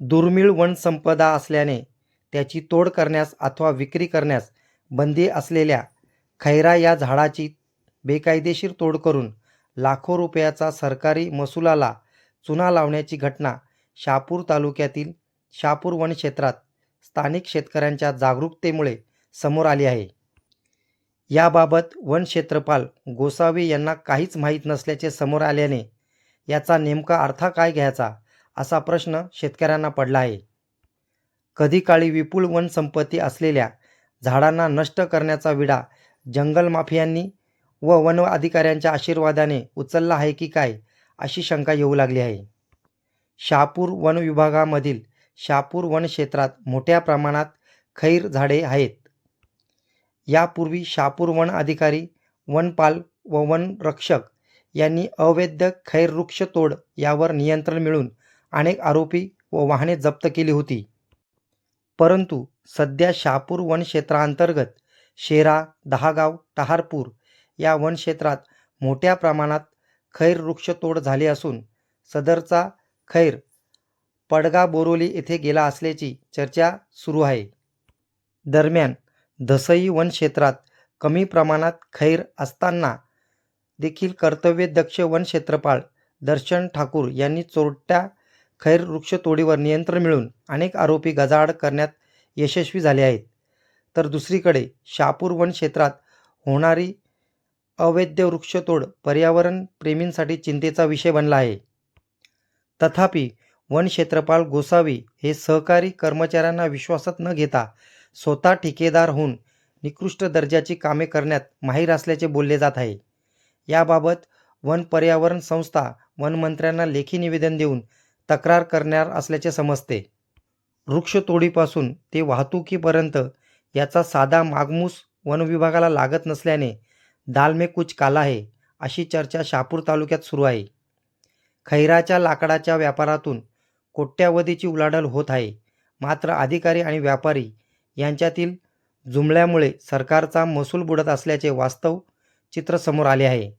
दुर्मिळ वनसंपदा असल्याने त्याची तोड करण्यास अथवा विक्री करण्यास बंदी असलेल्या खैरा या झाडाची बेकायदेशीर तोड करून लाखो रुपयाचा सरकारी महसुलाला चुना लावण्याची घटना शहापूर तालुक्यातील शहापूर वनक्षेत्रात स्थानिक शेतकऱ्यांच्या जागरूकतेमुळे समोर आली आहे. याबाबत वनक्षेत्रपाल गोसावी यांना काहीच माहीत नसल्याचे समोर आल्याने याचा नेमका अर्थ काय घ्यायचा असा प्रश्न शेतकऱ्यांना पडला आहे. कधी काळी विपुल वनसंपत्ती असलेल्या झाडांना नष्ट करण्याचा विडा जंगल माफियांनी व वन अधिकाऱ्यांच्या आशीर्वादाने उचलला आहे की काय अशी शंका येऊ लागली आहे. शहापूर वन विभागामधील शहापूर वनक्षेत्रात मोठ्या प्रमाणात खैर झाडे आहेत. यापूर्वी शहापूर वन अधिकारी वनपाल व वनरक्षक यांनी अवैध खैर वृक्ष तोड यावर नियंत्रण मिळून अनेक आरोपी व वाहने जप्त केली होती. परंतु सध्या शहापूर वनक्षेत्रांतर्गत शेरा दहागाव टहारपूर या वनक्षेत्रात मोठ्या प्रमाणात खैर वृक्षतोड झाली असून सदरचा खैर पडगा बोरोली येथे गेला असल्याची चर्चा सुरू आहे. दरम्यान धसई वनक्षेत्रात कमी प्रमाणात खैर असताना देखील कर्तव्यदक्ष वनक्षेत्रपाळ दर्शन ठाकूर यांनी चोरट्या खैर वृक्षतोडीवर नियंत्रण मिळून अनेक आरोपी गजाआड करण्यात यशस्वी झाले आहेत. तर दुसरीकडे शहापूर वनक्षेत्रात होणारी अवैध वृक्षतोड पर्यावरण प्रेमींसाठी चिंतेचा विषय बनला आहे. तथापि वन क्षेत्रपाल गोसावी हे सहकारी कर्मचाऱ्यांना विश्वासात न घेता स्वतः ठेकेदार होऊन निकृष्ट दर्जाची कामे करण्यात माहीर असल्याचे बोलले जात आहे. याबाबत वन पर्यावरण संस्था वनमंत्र्यांना लेखी निवेदन देऊन तक्रार करणार असल्याचे समजते. वृक्षतोडीपासून ते वाहतुकीपर्यंत याचा साधा मागमूस वनविभागाला लागत नसल्याने दालमे कुच कुछ काला आहे अशी चर्चा शापूर तालुक्यात सुरू आहे. खैराच्या लाकडाच्या व्यापारातून कोट्यावधीची उलाढाल होत आहे. मात्र अधिकारी आणि व्यापारी यांच्यातील जुमल्यामुळे सरकारचा महसूल बुडत असल्याचे वास्तव चित्र समोर आले आहे.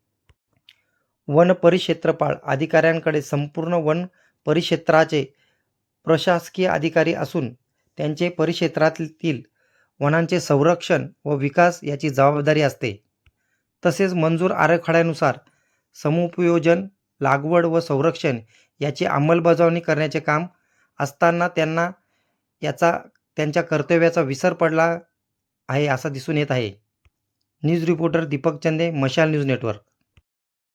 वन परिक्षेत्रपाळ अधिकाऱ्यांकडे संपूर्ण वन परिक्षेत्राचे प्रशासकीय अधिकारी असून त्यांचे परिक्षेत्रातील वनांचे संरक्षण व विकास याची जबाबदारी असते. तसेच मंजूर आराखड्यानुसार समुपयोजन लागवड व संरक्षण याची अंमलबजावणी करण्याचे काम असताना त्यांना याचा त्यांच्या कर्तव्याचा विसर पडला आहे असा दिसून येत आहे. न्यूज रिपोर्टर दीपक चंदे मशाल न्यूज नेटवर्क.